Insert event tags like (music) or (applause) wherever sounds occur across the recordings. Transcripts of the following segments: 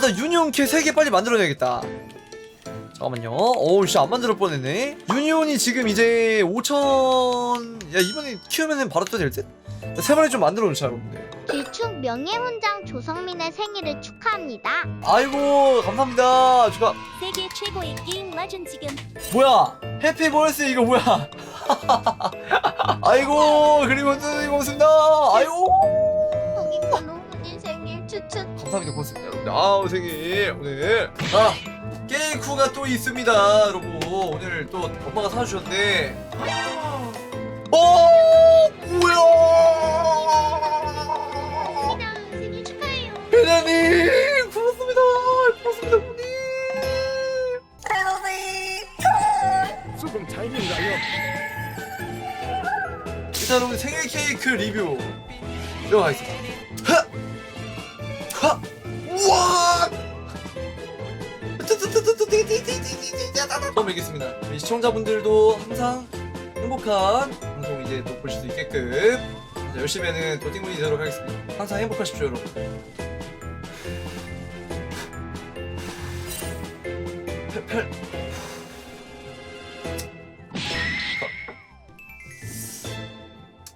나 유니온 캐 3개 빨리 만들어내야겠다. 잠깐만요. 어우 씨안 만들어 뻔했네. 유니온이 지금 이제 5천 야 이번에 키우면 바로 또 될듯? 세 마리 좀 만들어 놓자 여러분들. 길축 명예훈장 조성민의 생일을 축하합니다. 아이고 감사합니다. 축하. 세계 최고의 게임 레전드 지금. 뭐야? 해피 버스 이거 뭐야? (laughs) 아이고 그리고 또 이거 고맙습니다. 아이고 감사합니다. 고맙습니다. 여러분들. 아우 생일. 오늘. 아 게이쿠가 또 있습니다. 여러분. 오늘 또 엄마가 사주셨는데 어 뭐야? 생일 축하해요. 회장님 고맙습니다. 고맙습니다 어머니 조금 타이밍가요? 일단 여러분 생일 케이크 리뷰 들어가겠습니다! 우와! 우리 시청자분들도 항상 행복한 방송 이제 또 보실 수 있게끔 자, 열심히 하는 도팅분이 되도록 하겠습니다 항상 행복하십시오 여러분 펠, 펠.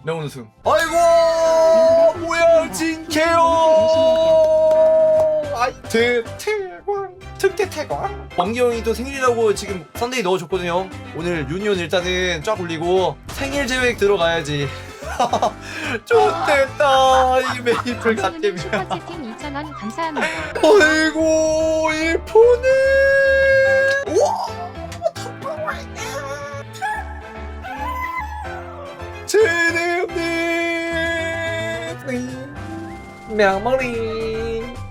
명운 우승. 아이고 뭐야 진케요. 아이 대태광 특대태광. 왕기형이 또 생일이라고 지금 선데이 넣어줬거든요. 오늘 유니온 일단은 쫙 올리고 생일 제획 들어가야지. 좋됐다 이 메이플 갓겜이야. 슈퍼채팅 2,000원 감사합니다. 아이고 이쁘네. 우와 제네님 명머리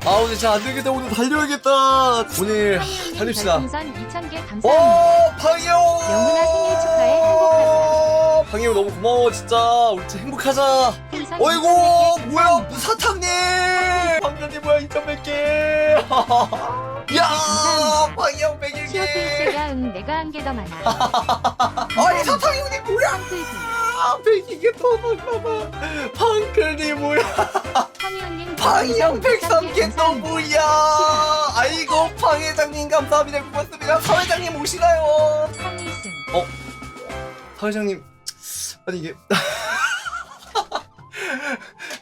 아 오늘 진짜 안 되겠다. 오늘 달려야겠다. 오늘 하, 달립시다. 별풍선 2,000개 감사합니다. 오 방이형 영훈아 생일 축하해, 행복하자. 방이형 너무 고마워 진짜. 우리 진짜 행복하자. 풍선 어이구 2,000개 뭐야 감사합니다. 사탕님! 방전님 뭐야 2,100개? (laughs) 야 100개. 시어테이스가 응 내가 한개더 많아. (laughs) 아니 사탕이 형님 뭐야 비. 아 100개 더 많나봐. 방클님 뭐야? 방이형 103개 또. 뭐야. 아이고 방 회장님 감사합니다. 고맙습니다. 사회장님 오시나요? 황희승. 사회장님 아니 이게.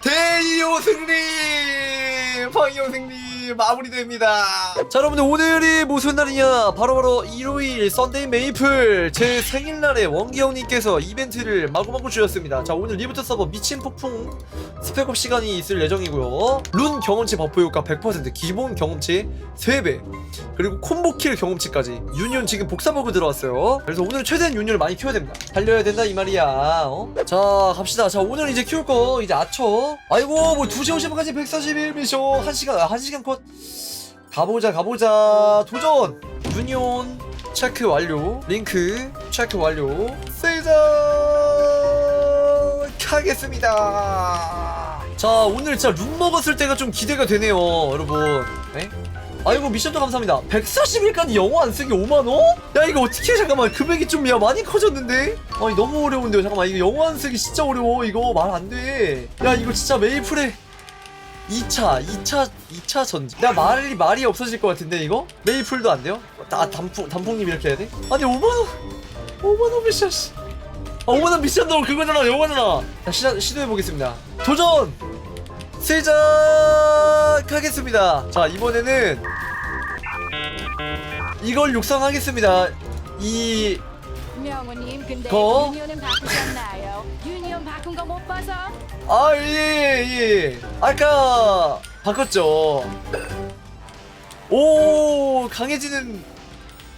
대이호 승리 방이호 승리 마무리됩니다. 자 여러분들 오늘이 무슨 날이냐? 바로바로 일요일 썬데이 메이플 제 생일날에 원기 형님께서 이벤트를 마구마구 주셨습니다. 자 오늘 리부트 서버 미친 폭풍 스펙업 시간이 있을 예정이고요. 룬 경험치 버프 효과 100% 기본 경험치 3배 그리고 콤보킬 경험치까지 유니온 지금 복사버그 들어왔어요. 그래서 오늘 최대한 유니온을 많이 키워야 됩니다. 달려야 된다 이 말이야. 어? 자 갑시다. 자 오늘 이제 키울 거 이제 아처 아이고 뭐 2시 50분까지 141 미션. 1시간 아 1시간 컷 가보자 가보자. 도전! 유니온 체크 완료. 링크 체크 완료. 시작하겠습니다. 자 오늘 진짜 룸 먹었을 때가 좀 기대가 되네요 여러분. 네? 아이고 미션도 감사합니다. 141까지 영어 안 쓰기 5만원? 야 이거 어떻게 해 잠깐만 금액이 좀 야 많이 커졌는데? 아니 너무 어려운데요. 잠깐만 이거 영어 안 쓰기 진짜 어려워. 이거 말 안돼야 이거 진짜 메이플에 2차 2차 2차 전지 야 말이 말이 없어질 것 같은데 이거? 메이플도 안 돼요? 아 단풍 단풍님 이렇게 해야 돼? 아니 5만원 5만원 미션 씨 아, 5만원 미션도 그거잖아 영어잖아 자 시작, 시도해보겠습니다 도전! 시작하겠습니다 자 이번에는 이걸 육성하겠습니다 이 명훈님 근데 거? 유니온은 바꾸셨나요? 유니온 바꾼 거 못 봐서? 아, 예, 예. 아까 바꿨죠. 오, 강해지는,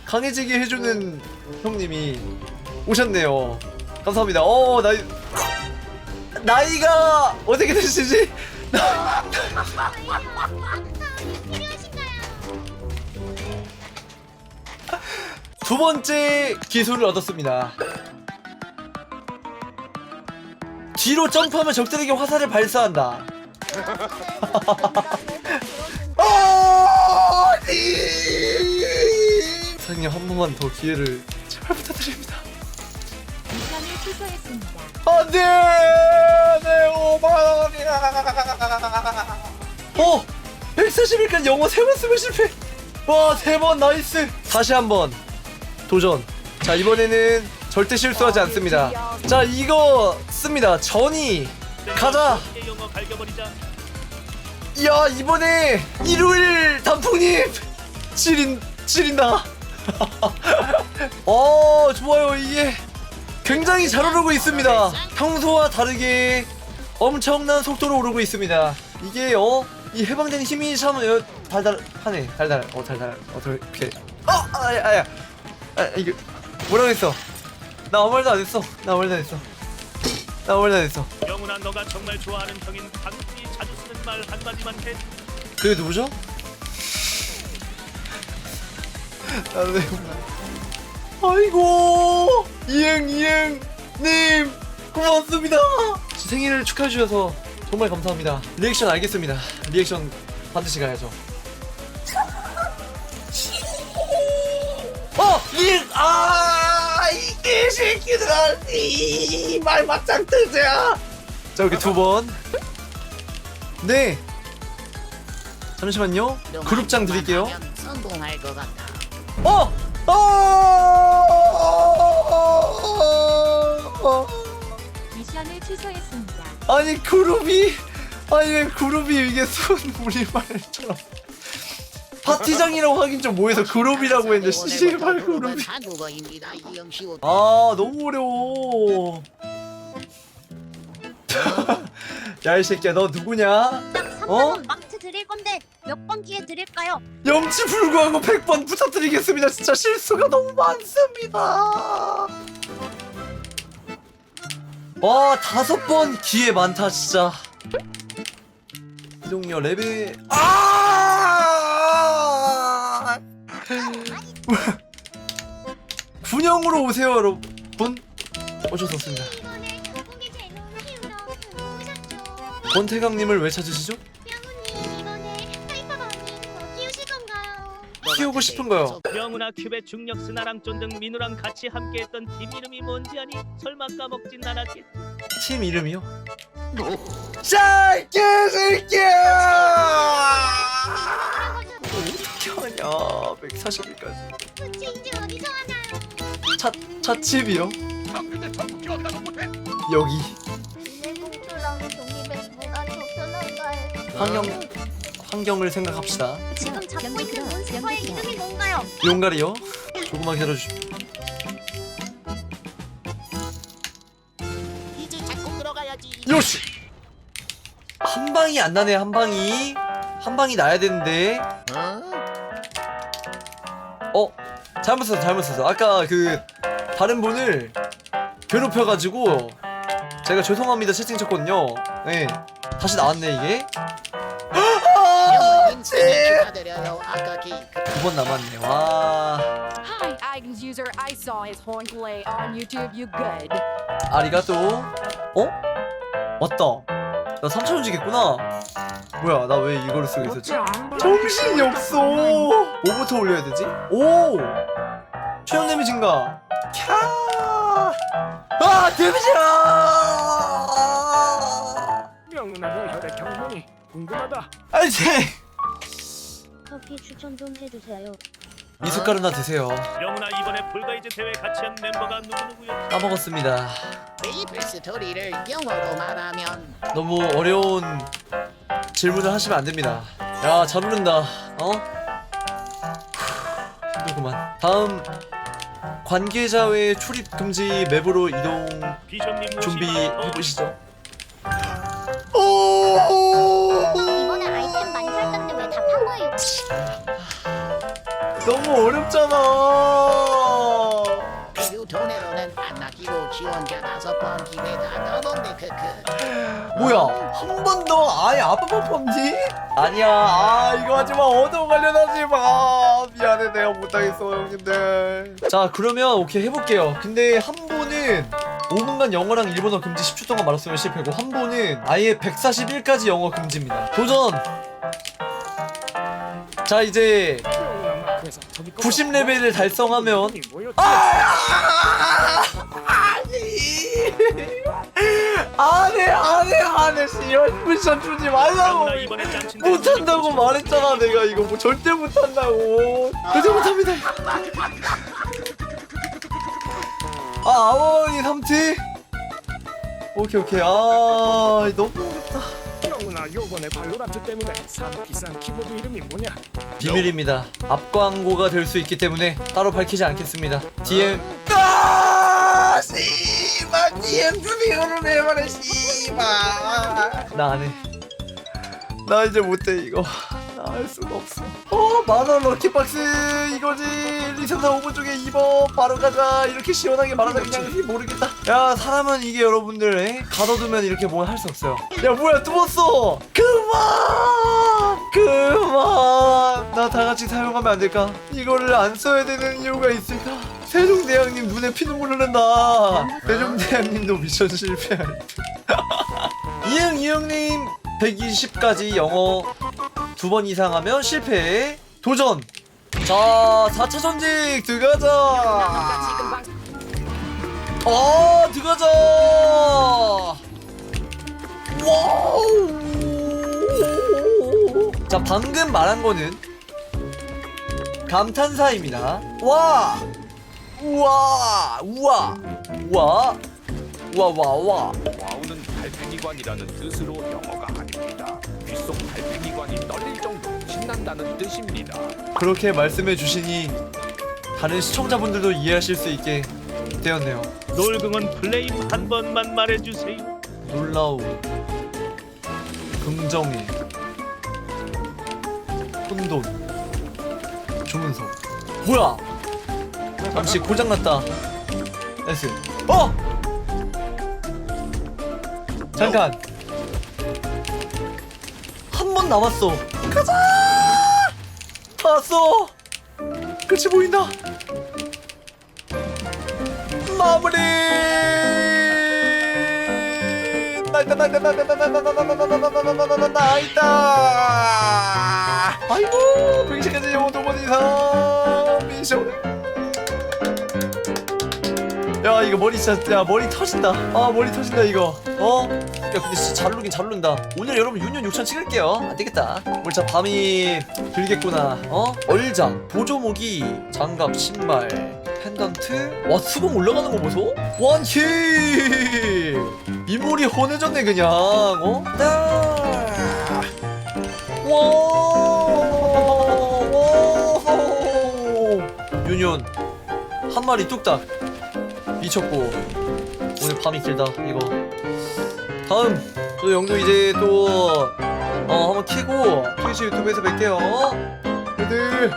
강해지게 해주는 형님이 오셨네요. 감사합니다. 어, 나이, 나이가 어떻게 되시지? (laughs) 두 번째 기술을 얻었습니다. 뒤로 점프하면 적들에게 화살을 발사한다. (laughs) 아니! 사장님 한 번만 더 기회를 제발 부탁드립니다. 미션을 취소했습니다. 안돼! 내 5만 원이야. 어, 141까지 영어 세번 쓰면 실패 와세 번 나이스 다시 한번 도전 자 이번에는 절대 실수하지 않습니다. 자 이거 씁니다. 전이 가자. 야 이번에 일요일 단풍잎 지린 지린다. (laughs) 어 좋아요. 이게 굉장히 잘 오르고 있습니다. 평소와 다르게 엄청난 속도로 오르고 있습니다. 이게 어 이 해방된 힘이 참 어, 달달하네. 달달 어 달달 어떻게. 어 아야 아야. 아 이게 뭐라고 했어 나 아무 말도 안 했어. 나 아무 말도 안 했어. 나 아무 말도 안 했어. 영훈아 너가 정말 좋아하는 형인 강훈이 자주 쓰는 말 한마디만 해. 그게 누구죠? 나도 내 아이고 이행 이행 님 고맙습니다. 생일을 축하해 주셔서 정말 감사합니다. 리액션 알겠습니다. 리액션 반드시 가야죠. 어! 이, 아, 이게 새끼들아, 이 말 맞짱 뜨자. 자, 여기 두 번. 네. 잠시만요. 그룹장 드릴게요. 성공할 것. 어! 어! 어! 미션을 취소했습니다. 아니 그룹이 아니 왜 그룹이 이게 순 우리말처럼 파티장이라고 하긴 좀 뭐해서 그룹이라고 했는데 씨발 그룹이 한국어입니다. 이영시오. 아 너무 어려워 야 이 새끼야 너 누구냐? 어? 마트 드릴 건데 몇 번 기회 드릴까요? 염치 불구하고 100번 부탁드리겠습니다 진짜 실수가 너무 많습니다 와 다섯 번 기회 많다 진짜 이동료 레벨 아 (laughs) 군형으로 오세요 여러분 키우러 오셨죠. 권태강님을 왜 찾으시죠? 키우고 싶은 거요. 영훈아 큐베 중력 스나랑 쫀등 민우랑 같이 함께했던 팀 이름이 뭔지 아니? 설마 까먹진 않았겠지? 팀 이름이요? 자, 이 개새끼야! 어떻게 하냐, 140일까지. 부친지 어디서 하나요? 차, 차칩이요? 여기. 더 편한가요? 환경, 환경을 생각합시다. 지금 잡고 있는 몬스터의 이름이 뭔가요? 용가리요? 조금만 기다려주십시오. 이제 자꾸 들어가야지. 요시! 한 방이 안 나네, 한 방이. 한 방이 나야 되는데. 어? 어? 잘못 썼어 잘못 썼어 아까 그 다른 분을 괴롭혀가지고 제가 죄송합니다 채팅 쳤거든요 네 다시 나왔네 이게 영원님 생일 축하드려요. 아까 케이크. 두번 남았네 와 Hi, Icons user. I saw his horn play on YouTube. You good? 아리가또 어? 맞다 나 3천원 주겠구나 뭐야 나 왜 이거를 쓰고 있었지? 정신이 없어 뭐부터 올려야 되지? 오 최연 데미지 증가 캬 아, 데미지야! 명훈아 너 혈액 경험이 궁금하다. 아니, 제 커피 추천 좀 해주세요. 미숫가루나 드세요. 영훈아 이번에 볼가이즈 대회 같이 한 멤버가 누구누구였지? 까먹었습니다. 메이플 스토리를 영어로 말하면 너무 어려운 질문을 하시면 안 됩니다. 야, 잘 오른다. 어? 후, 힘들구만. 다음 관계자의 출입 금지 맵으로 이동 준비해 보시죠. 오! 이번에 아이템 왜 거예요? 너무 어렵잖아. 지원자 다섯 번 기회다 더던데 크크. 뭐야? 한 번 더 아예 아빠만 뽑니? 아니야. 아 이거 하지 마. 얻어 관련하지 마. 미안해 내가 못하겠어 형님들. 자 그러면 오케이 해볼게요. 근데 한 분은 5분간 영어랑 일본어 금지 10초 동안 말았으면 실패고 한 분은 아예 141까지 영어 금지입니다. 도전. 자 이제 명훈아 마크에서 저기 90 레벨을 달성하면 뭐였지? 아! 아니 (laughs) 안해 안해 안해. 씨발 미션 주지 말라고. 나 이번에 짱친 못한다고 말했잖아 내가 이거 뭐 절대 못한다고. 절대 못합니다. (laughs) 아 아원이 삼티? 오케이 오케이. 아 너무 어렵다. 영훈아 요번에 발로란트 때문에. 산 비싼 키보드 이름이 뭐냐? 비밀입니다. 앞 광고가 될 수 있기 때문에 따로 밝히지 않겠습니다. DM 아 씨 발 DM 주비오를 내말해 씨발. 나 안해. 나 이제 못해 이거. 나 할 수가 없어. 어 만원 럭키박스 이거지. 리선사 5분 중에 2번 바로 가자. 이렇게 시원하게 말하자 그냥 모르겠다. 야 사람은 이게 여러분들 에? 가둬두면 이렇게 뭘 할 수 없어요. 야 뭐야 뚫었어 그만! 그만! 나 다 같이 사용하면 안 될까? 이거를 안 써야 되는 이유가 있을까? 세종대왕님 눈에 피눈물 흐른다 세종대왕님도 미션 실패할 듯 (laughs) 이응 이응님! 120까지 영어 두 번 이상 하면 실패. 도전! 자 4차 전직 들어가자! 어 들어가자! 와우 자 방금 말한 거는 감탄사입니다. 와! 우와! 우와! 우와! 와와와! 와우는 달팽이관이라는 뜻으로 영어가 아닙니다. 귓속 달팽이관이 떨릴 정도로 신난다는 뜻입니다. 그렇게 말씀해 주시니 다른 시청자분들도 이해하실 수 있게 되었네요. 놀궁은 플레임 한 번만 말해주세요. 놀라우, 긍정의, 혼돈, 조문석. 뭐야? 잠시 고장났다. 나이스. 어! 잠깐. 한 번 남았어. 가자! 다 왔어. 끝이 보인다. 마무리. 나이다 나이다 나이다 나이다 나이다 나이다 이거 머리 진짜 야 머리 터진다. 아 머리 터진다 이거. 어? 야 근데 진짜 잘 누르긴 잘 누른다. 오늘 여러분 6년 6천 찍을게요. 안되겠다. 오늘 진짜 밤이 길겠구나. 어? 얼장 보조무기 장갑 신발 펜던트. 와 수공 올라가는 거 보소? 원히! 이물이 헌해졌네 그냥. 어? 따! 와! 유년. 한 마리 뚝딱 미쳤고. 오늘 밤이 길다 이거. 다음. 저 영도 이제 또 어, 한번 키고 트위치 유튜브에서 뵐게요. 애들